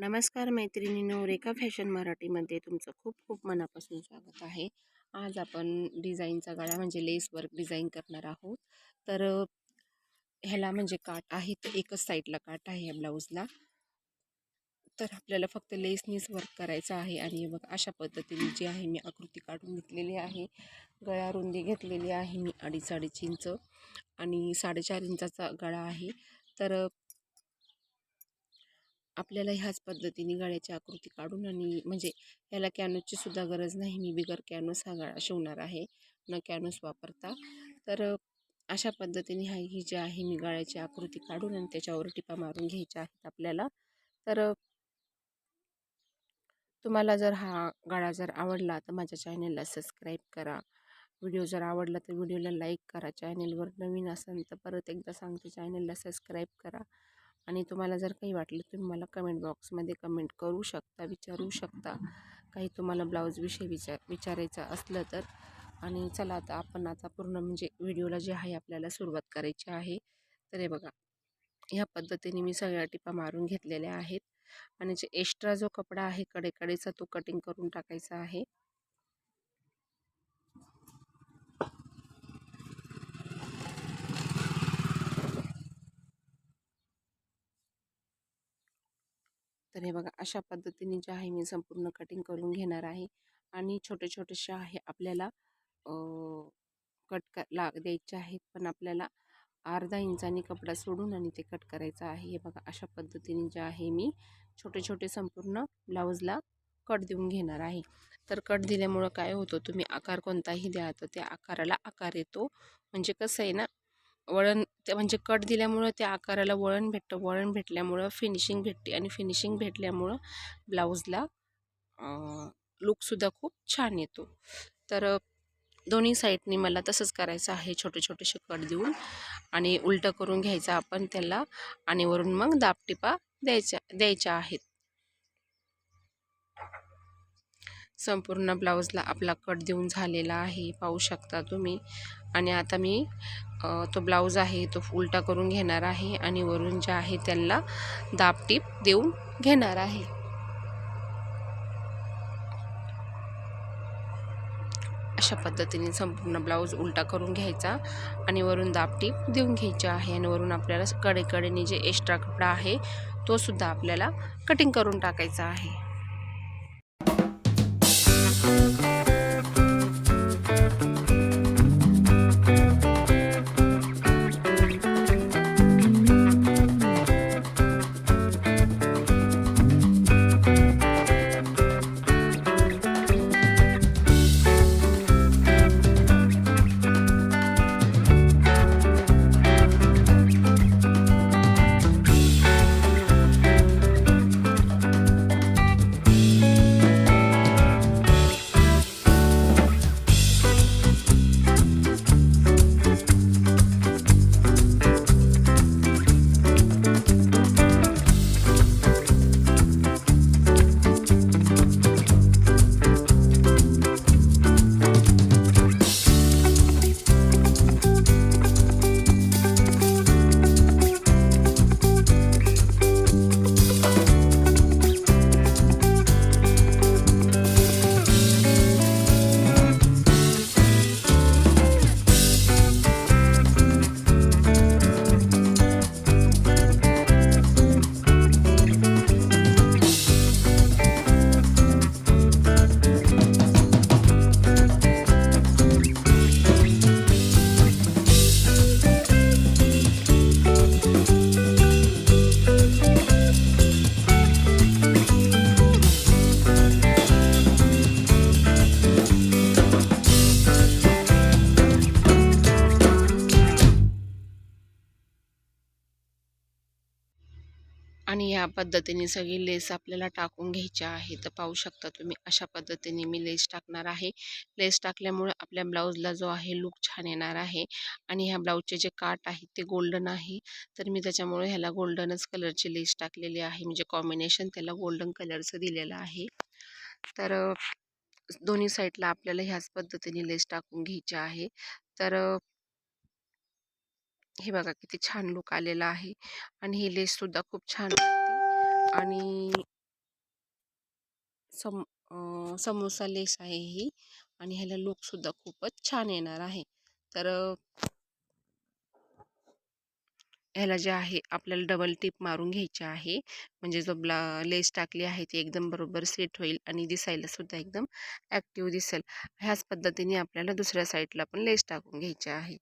नमस्कार मैत्रिणीनो रेखा फॅशन मराठीमध्ये तुमचं खूप खूप मनापासून स्वागत आहे. आज आपण डिझाईनचा गळा म्हणजे लेस वर्क डिझाईन करणार आहोत. तर ह्याला म्हणजे काट आहे तर एकच साईडला काट आहे या ब्लाऊजला. तर आपल्याला फक्त लेसनीच वर्क करायचं आहे आणि बघ अशा पद्धतीने जी आहे मी आकृती काढून घेतलेली आहे. गळा रुंदी घेतलेली आहे मी अडीच अडीच इंच आणि साडेचार इंचाचा गळा आहे. तर आपल्याला ह्याच पद्धतीने गळ्याची आकृती काढून आणि म्हणजे ह्याला कॅनोसची सुद्धा गरज नाही. मी बिगर कॅनोस हा गळा शिवणार आहे. न कॅनोस वापरता. तर अशा पद्धतीने हा ही जी आहे मी गळ्याची आकृती काढून आणि त्याच्यावर टिपा मारून घ्यायच्या आहेत आपल्याला. तर तुम्हाला जर हा गळा जर आवडला तर माझ्या चॅनलला सबस्क्राईब करा. व्हिडिओ जर आवडला तर व्हिडिओला लाईक करा. चॅनलवर नवीन असेल तर परत एकदा सांगते चॅनलला सबस्क्राईब करा. आणि तुम्हाला जर काही वाटलं तुम्ही मला कमेंट बॉक्समध्ये कमेंट करू शकता विचारू शकता. काही तुम्हाला ब्लाऊजविषयी विचार विचारायचं असलं तर. आणि चला आता आपण आता पूर्ण म्हणजे व्हिडिओला जे आहे आपल्याला सुरुवात करायची आहे. तर हे बघा ह्या पद्धतीने मी सगळ्या टिपा मारून घेतलेल्या आहेत. आणि जे एक्स्ट्रा जो कपडा आहे कडेकडेचा तो कटिंग करून टाकायचा आहे. तर हे बघा अशा पद्धतीने जे आहे मी संपूर्ण कटिंग करून घेणार आहे आणि छोटे छोटेसे आहे आपल्याला कट क ला द्यायचे आहेत. पण आपल्याला अर्धा इंचाने कपडा सोडून आणि ते कट करायचं आहे. हे बघा अशा पद्धतीने जे आहे मी छोटे छोटे संपूर्ण ब्लाऊजला कट देऊन घेणार आहे. तर कट दिल्यामुळं काय होतं तुम्ही आकार कोणताही द्या तर त्या आकाराला आकार येतो. म्हणजे कसं आहे ना वळण ते म्हणजे कट दिल्यामुळं त्या आकाराला वळण भेटतं. वळण भेटल्यामुळं फिनिशिंग भेटते आणि फिनिशिंग भेटल्यामुळं ब्लाऊजला लुकसुद्धा खूप छान येतो. तर दोन्ही साईडनी मला तसंच करायचं आहे. छोटे छोटेसे कट देऊन आणि उलटं करून घ्यायचं आपण त्याला आणि वरून मग दाबटिपा द्यायच्या द्यायच्या आहेत. संपूर्ण ब्लाऊजला आपला कट देऊन झालेला आहे. पाहू शकता तुम्ही. आणि आता मी तो ब्लाऊज आहे तो उलटा करून घेणार आहे आणि वरून जे आहे त्यांना दाबटीप देऊन घेणार आहे. अशा पद्धतीने संपूर्ण ब्लाऊज उलटा करून घ्यायचा आणि वरून दाबटीप देऊन घ्यायची आहे आणि वरून आपल्याला कडेकडेने जे एक्स्ट्रा कपडा आहे तो सुद्धा आपल्याला कटिंग करून टाकायचा आहे. आणि ह्या पद्धतीने सगळी लेस आपल्याला टाकून घ्यायची आहे. तर पाहू शकता तुम्ही अशा पद्धतीने मी लेस टाकणार आहे. लेस टाकल्यामुळे आपल्या ब्लाऊजला जो आहे लुक छान येणार आहे. आणि ह्या ब्लाऊजचे जे काट आहेत ते गोल्डन आहे. तर मी त्याच्यामुळे ह्याला गोल्डनच कलरची लेस टाकलेली आहे. म्हणजे कॉम्बिनेशन त्याला गोल्डन कलरचं दिलेलं आहे. तर दोन्ही साईडला आपल्याला ह्याच पद्धतीने लेस टाकून घ्यायची आहे. तर हे बघा किती छान लुक आलेला आहे. आणि ही लेससुद्धा खूप छान वाटते आणि सम समोसा लेस आहे ही. आणि ह्याला लुकसुद्धा खूपच छान येणार आहे. तर ह्याला जे आहे आपल्याला डबल टिप मारून घ्यायची आहे. म्हणजे जो ब्ला लेस टाकली आहे ती एकदम बरोबर सेट होईल आणि दिसायला सुद्धा एकदम ॲक्टिव्ह दिसेल. ह्याच पद्धतीने आपल्याला दुसऱ्या साईडला पण लेस टाकून घ्यायची आहे.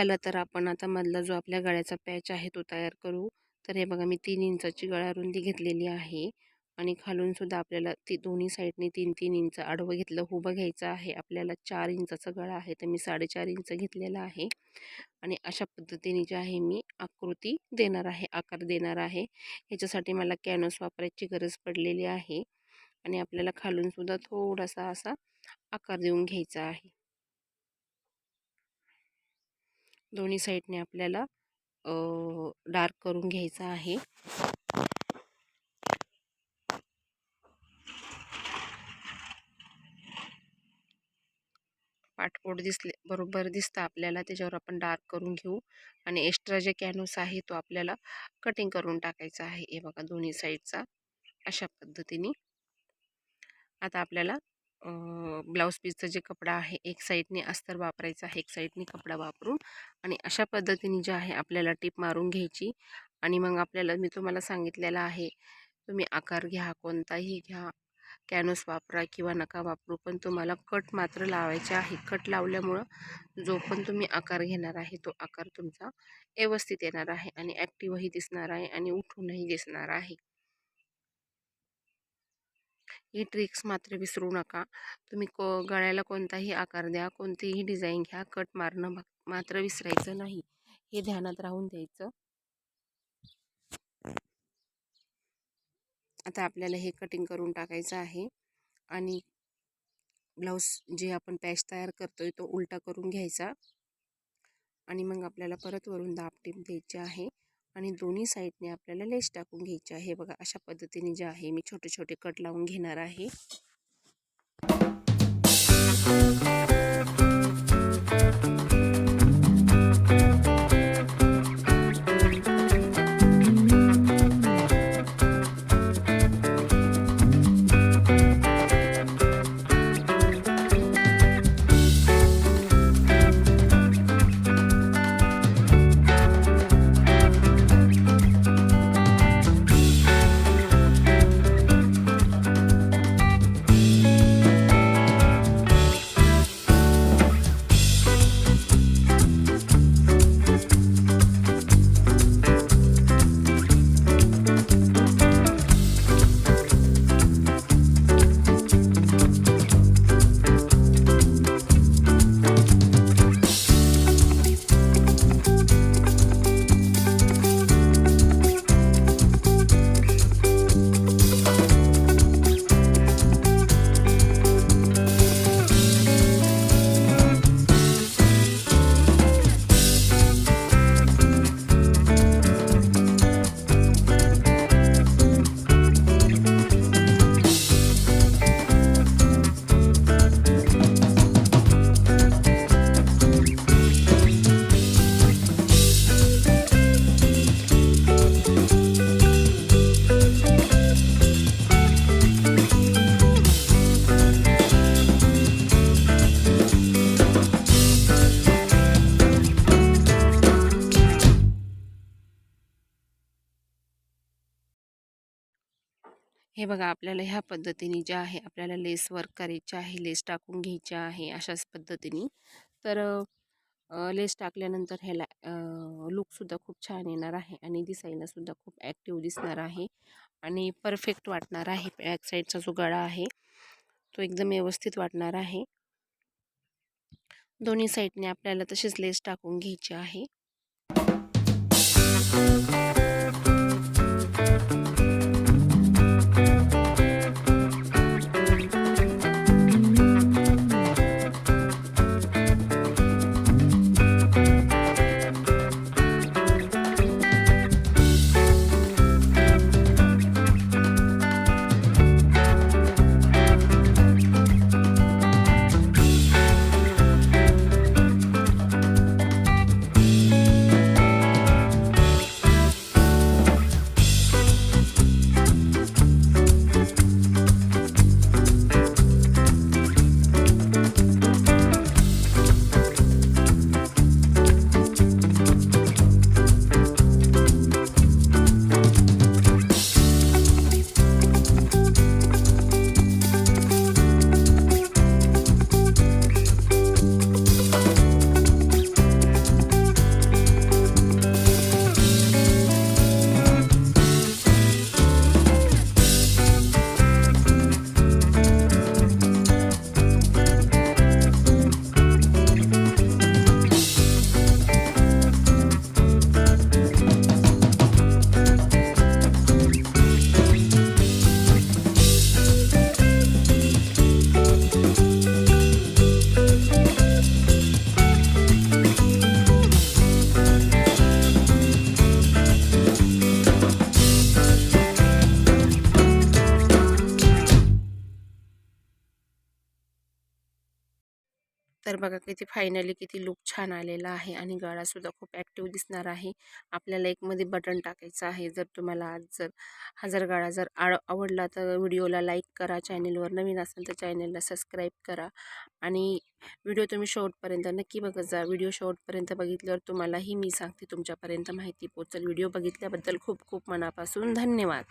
चला तर आपण आता मधला जो आपल्या गळ्याचा पॅच आहे तो तयार करू. तर हे बघा मी तीन इंचाची गळा रुंदी घेतलेली आहे आणि खालून सुद्धा आपल्याला ती दोन्ही साईडने तीन तीन इंच आडवं घेतलं उभं घ्यायचं आहे. आपल्याला चार इंचाचा गळा आहे तर मी साडेचार इंच घेतलेला आहे. आणि अशा पद्धतीने जे आहे मी आकृती देणार आहे आकार देणार आहे. ह्याच्यासाठी मला कॅनव्स वापरायची गरज पडलेली आहे. आणि आपल्याला खालूनसुद्धा थोडासा असा आकार देऊन घ्यायचा आहे. दोन्ही साईडने आपल्याला डार्क करून घ्यायचा आहे. पाठपोट दिसले बरोबर दिसतं आपल्याला त्याच्यावर आपण डार्क करून घेऊ. आणि एक्स्ट्रा जे कॅनव्स आहे तो आपल्याला कटिंग करून टाकायचा आहे. हे बघा दोन्ही साईडचा अशा पद्धतीने. आता आपल्याला ब्लाऊज पीसचं जे कपडा आहे एक साईडने अस्तर वापरायचं आहे एक साईडने कपडा वापरून आणि अशा पद्धतीने जे आहे आपल्याला टीप मारून घ्यायची आणि मग आपल्याला मी तुम्हाला सांगितलेलं आहे तुम्ही आकार घ्या कोणताही घ्या कॅनोस वापरा किंवा नका वापरू पण तुम्हाला कट मात्र लावायचे आहे. कट लावल्यामुळं जो पण तुम्ही आकार घेणार आहे तो आकार तुमचा व्यवस्थित येणार आहे आणि ॲक्टिव्हही दिसणार आहे आणि उठूनही दिसणार आहे. ही ट्रिक्स मात्र विसरू नका. तुम्ही को गळ्याला कोणताही आकार द्या कोणतीही डिझाईन घ्या कट मारणं मात्र विसरायचं नाही. हे ध्यानात राहून द्यायचं. आता आपल्याला हे कटिंग करून टाकायचं आहे आणि ब्लाऊज जे आपण पॅच तयार करतोय तो उलटा करून घ्यायचा. आणि मग आपल्याला परत वरून दाब टीप द्यायची आहे. आणि दोन्ही साईडने आपल्याला लेस टाकून घ्यायची आहे. बघा अशा पद्धतीने जे आहे मी छोटे छोटे कट लावून घेणार आहे. हे बघा आपल्याला ह्या पद्धतीने जे आहे आपल्याला लेस वर्क करायचे आहे लेस टाकून घ्यायचे आहे अशाच पद्धतीने. तर लेस टाकल्यानंतर ह्याला लुकसुद्धा खूप छान येणार आहे आणि दिसायलासुद्धा खूप ॲक्टिव्ह दिसणार आहे आणि परफेक्ट वाटणार आहे. बॅक साईडचा जो गळा आहे तो एकदम व्यवस्थित वाटणार आहे. दोन्ही साईडने आपल्याला तसेच लेस टाकून घ्यायची आहे. बघा किती फायनली किती लुक छान आलेला आहे आणि गळासुद्धा खूप ॲक्टिव्ह दिसणार आहे. आपल्याला एक मध्ये बटन टाकायचं आहे. जर तुम्हाला आज जर हा जर गळा जर आड आवडला तर व्हिडिओला लाईक करा. चॅनेलवर नवीन असेल तर चॅनेलला सबस्क्राईब करा. आणि व्हिडिओ तुम्ही शेवटपर्यंत नक्की बघत जा. व्हिडिओ शेवटपर्यंत बघितल्यावर तुम्हालाही मी सांगते तुमच्यापर्यंत माहिती पोचल व्हिडिओ बघितल्याबद्दल खूप खूप मनापासून धन्यवाद.